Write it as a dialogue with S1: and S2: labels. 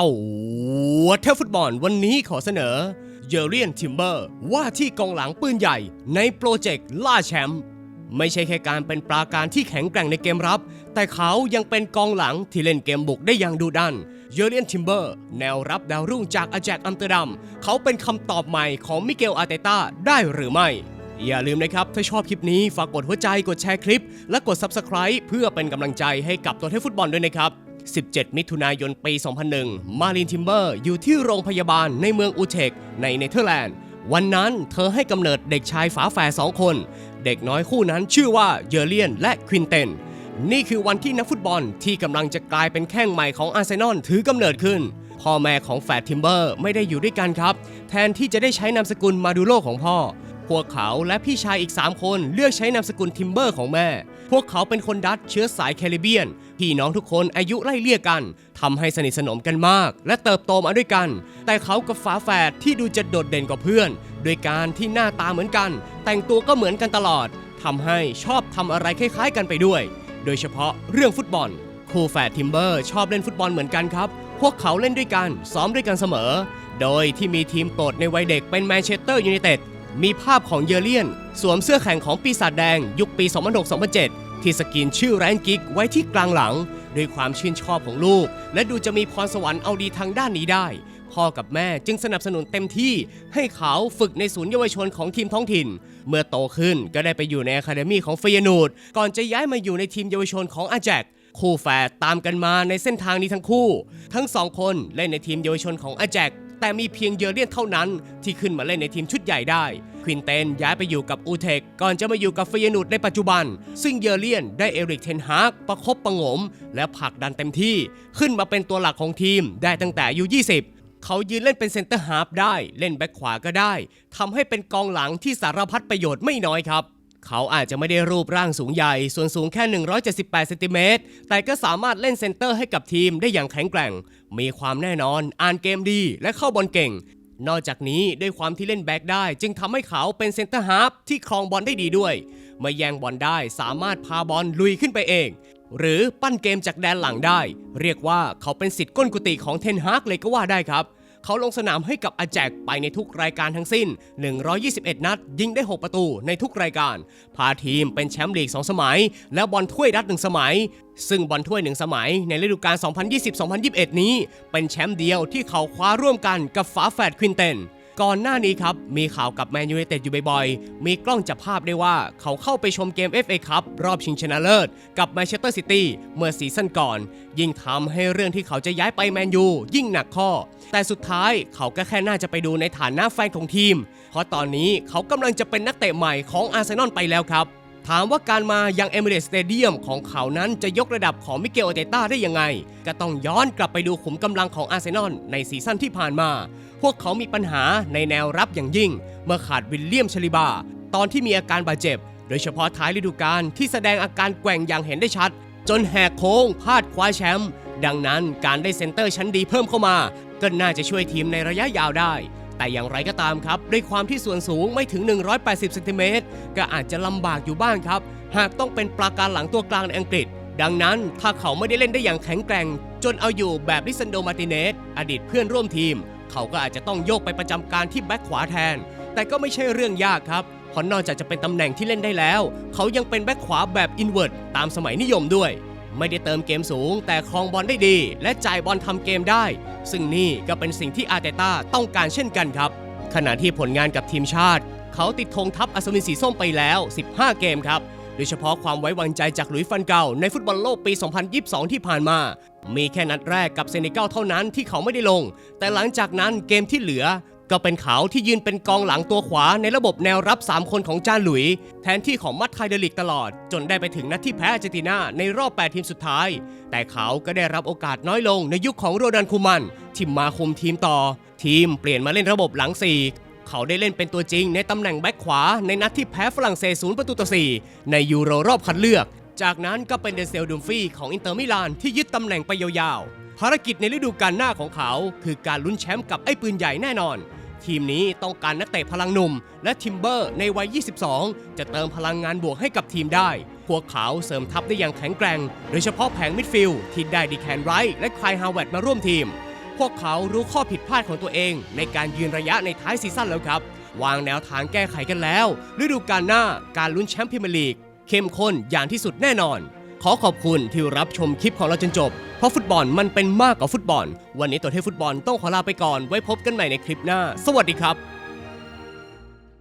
S1: ตัวเทพฟุตบอลวันนี้ขอเสนอเยเรียนทิมเบอร์ว่าที่กองหลังปืนใหญ่ในโปรเจกต์ล่าแชมป์ไม่ใช่แค่การเป็นปราการที่แข็งแกร่งในเกมรับ แต่เขายังเป็นกองหลังที่เล่นเกมบุกได้อย่างดุดัน เยเรียนทิมเบอร์ แนวรับดาวรุ่งจากอาแจกอัมเตอร์ดัม เขาเป็นคำตอบใหม่ของมิเกลอาเตต้าได้หรือไม่ อย่าลืมนะครับ ถ้าชอบคลิปนี้ ฝากกดหัวใจ กดแชร์คลิป และกด Subscribe เพื่อเป็นกำลังใจให้กับตัวเทพฟุตบอลด้วยนะครับ 17 มิถุนายนปี 2001 มารินทิมเบอร์อยู่ที่โรงพยาบาลในเมืองอูเทกในเนเธอร์แลนด์ วันนั้นเธอให้กำเนิดเด็กชายฝาแฝดสองคน เด็กน้อยคู่นั้นชื่อว่าเยอเลียนและควินเตน นี่คือวันที่นักฟุตบอลที่กำลังจะกลายเป็นแข้งใหม่ของอาร์เซนอลถือกำเนิดขึ้น พ่อแม่ของแฝดทิมเบอร์ไม่ได้อยู่ด้วยกันครับ แทนที่จะได้ใช้นามสกุลมาดูโลของพ่อ พวกเขาและพี่ชายอีก 3 คนเลือกใช้นามสกุลทิมเบอร์ของแม่ พวกเขาเป็นคนดัตเชื้อสายแคริบเบียน พี่น้องทุกคนอายุไล่เลี่ยกันทำให้สนิทสนมกันมาก และเติบโตมาด้วยกัน แต่เขากับฝาแฝดที่ดูจะโดดเด่นกว่าเพื่อน โดยการที่หน้าตาเหมือนกัน แต่งตัวก็เหมือนกันตลอดทำให้ชอบทำอะไรคล้าย ๆ กันไปด้วย โดยเฉพาะเรื่องฟุตบอลคู่แฝดทิมเบอร์ชอบเล่นฟุตบอลเหมือนกันครับ พวกเขาเล่นด้วยกัน ซ้อมด้วยกันเสมอ โดยที่มีทีมโปรดในวัยเด็กเป็นแมนเชสเตอร์ยูไนเต็ด มีภาพของเยเลียน สวมเสื้อแข่งของปีศาจแดง ยุคปี 2006-2007 ที่สกินชื่อแรนกิกไว้ที่กลางหลัง ด้วยความชื่นชอบของลูก และดูจะมีพรสวรรค์เอาดีทางด้านนี้ได้ พ่อกับแม่จึงสนับสนุนเต็มที่ให้เขาฝึกในศูนย์เยาวชนของทีมท้องถิ่น เมื่อโตขึ้นก็ได้ไปอยู่ในอะคาเดมี่ของเฟยนูดก่อนจะย้ายมาอยู่ในทีมเยาวชนของอาแจกคู่แฝดตามกันมาในเส้นทางนี้ทั้งคู่ ทั้งสองคนเล่นในทีมเยาวชนของอาแจก แต่มีเพียงเยอเลียนเท่านั้นที่ขึ้นมาเล่นในทีมชุดใหญ่ได้ควินเตนย้ายไปอยู่กับอูเทกก่อนจะมาอยู่กับเฟยนูดในปัจจุบัน ซึ่งเยอเลียนได้เอริกเทนฮากประคบประงม และผลักดันเต็มที่ ขึ้นมาเป็นตัวหลักของทีมได้ตั้งแต่อายุ 20เขายืนเล่นเป็นเซนเตอร์ฮาร์ฟได้ เล่นแบ็คขวาก็ได้ทำให้เป็นกองหลังที่สารพัดประโยชน์ไม่น้อยครับ เขาอาจจะไม่ได้รูปร่างสูงใหญ่ ส่วนสูงแค่ 178เซนติเมตร แต่ก็สามารถเล่นเซนเตอร์ให้กับทีมได้อย่างแข็งแกร่ง มีความแน่นอน อ่านเกมดี และเข้าบอลเก่ง นอกจากนี้ด้วยความที่เล่นแบ็กได้ จึงทำให้เขาเป็นเซนเตอร์ฮาร์ฟที่ครองบอลได้ดีด้วย เมื่อแย่งบอลได้สามารถพาบอลลุยขึ้นไปเอง หรือปั้นเกมจากแดนหลังได้ เรียกว่าเขาเป็นสิทธิ์ก้นกุฏิของเทนฮากเลยก็ว่าได้ครับ เขาลงสนามให้กับอาแจกไปในทุกรายการทั้งสิ้น 121 นัด ยิงได้ 6 ประตูในทุกรายการ พาทีมเป็นแชมป์ลีก 2 สมัย และบอลถ้วยรัฐ1สมัย ซึ่งบอลถ้วย1สมัยในฤดูกาล 2020-2021 นี้ เป็นแชมป์เดียวที่เขาคว้าร่วมกันกับฝาแฝดควินเตน ก่อนหน้านี้ครับ มีข่าวกับแมนยูไนเต็ดอยู่บ่อยๆ มีกล้องจับภาพได้ว่าเขาเข้าไปชมเกม FA ครับรอบชิงชนะเลิศ กับแมนเชสเตอร์ซิตี้เมื่อซีซั่นก่อน ยิ่งทำให้เรื่องที่เขาจะย้ายไปแมนยูยิ่งหนักข้อ แต่สุดท้ายเขาก็แค่น่าจะไปดูในฐานะแฟนของทีม เพราะตอนนี้เขากำลังจะเป็นนักเตะใหม่ของอาร์เซนอลไปแล้วครับถามว่าการมายังเอมิเรตสเตเดียมของเขานั้นจะยกระดับของมิเกลอเตต้าได้ยังไง ก็ต้องย้อนกลับไปดูขุมกำลังของอาร์เซนอลในซีซั่นที่ผ่านมา พวกเขามีปัญหาในแนวรับอย่างยิ่ง เมื่อขาดวิลเลียมชลิบา ตอนที่มีอาการบาดเจ็บ โดยเฉพาะท้ายฤดูกาลที่แสดงอาการแกว่งอย่างเห็นได้ชัด จนแหกโค้งพลาดคว้าแชมป์ดังนั้นการได้เซนเตอร์ชั้นดีเพิ่มเข้ามา ก็น่าจะช่วยทีมในระยะยาวได้ แต่อย่างไรก็ตามครับ ด้วยความที่ส่วนสูงไม่ถึง 180เซนติเมตรก็อาจจะลำบากอยู่บ้างครับ หากต้องเป็นปราการหลังตัวกลางในอังกฤษ ดังนั้นถ้าเขาไม่ได้เล่นได้อย่างแข็งแกร่ง จนเอาอยู่แบบลิซันโดมาติเนสอดีตเพื่อนร่วมทีม เขาก็อาจจะต้องโยกไปประจำการที่แบ็คขวาแทน แต่ก็ไม่ใช่เรื่องยากครับเพราะนอกจากจะเป็นตำแหน่งที่เล่นได้แล้ว เขายังเป็นแบ็คขวาแบบอินเวอร์ตตามสมัยนิยมด้วย ไม่ได้เติมเกมสูง แต่ครองบอลได้ดี และจ่ายบอลทำเกมได้ ซึ่งนี่ก็เป็นสิ่งที่อาร์เตต้าต้องการเช่นกันครับ ขณะที่ผลงานกับทีมชาติ เขาติดธงทัพอัศวินสีส้มไปแล้ว 15 เกมครับ โดยเฉพาะความไว้วางใจจากหลุยฟันเก่าในฟุตบอลโลกปี 2022 ที่ผ่านมา มีแค่นัดแรกกับเซเนกัลเท่านั้นที่เขาไม่ได้ลง แต่หลังจากนั้นเกมที่เหลือก็เป็นเขาที่ยืนเป็นกองหลังตัวขวาในระบบแนวรับ 3 คนของจานหลุย แทนที่ของมัตไทเดลิกตลอด จนได้ไปถึงนัดที่แพ้อาร์เจนตินาในรอบ 8 ทีมสุดท้าย แต่เขาก็ได้รับโอกาสน้อยลงในยุคของโรดันคูมัน ที่มาคุมทีมต่อ ทีมเปลี่ยนมาเล่นระบบหลัง4 เขาได้เล่นเป็นตัวจริงในตำแหน่งแบ็คขวาในนัดที่แพ้ฝรั่งเศสศูนย์ประตูต่อ4ในยูโรรอบคัดเลือก จากนั้นก็เป็นเดนเซลดูมฟี่ของอินเตอร์มิลานที่ยึดตำแหน่งไปยาวๆ ภารกิจในฤดูกาลหน้าของเขา คือการลุ้นแชมป์กับไอ้ปืนใหญ่แน่นอน ทีมนี้ต้องการนักเตะพลังหนุ่ม และทิมเบอร์ในวัย 22 จะเติมพลังงานบวกให้กับทีมได้ พวกเขาเสริมทัพได้อย่างแข็งแกร่ง โดยเฉพาะแผงมิดฟิลด์ที่ได้ดีแคนไรท์และคลายฮาวเวิร์ดมาร่วมทีม พวกเขารู้ข้อผิดพลาดของตัวเอง ในการยืนระยะในท้ายซีซั่นแล้วครับ วางแนวทางแก้ไขกันแล้ว ฤดูกาลหน้าการลุ้นแชมป์พรีเมียร์ลีก เข้มข้นอย่างที่สุดแน่นอน ขอขอบคุณที่รับชมคลิปของเราจนจบ เพราะฟุตบอลมันเป็นมากกว่าฟุตบอล วันนี้ตัวเทพฟุตบอลต้องขอลาไปก่อนไว้พบกันใหม่ในคลิปหน้า สวัสดีครับ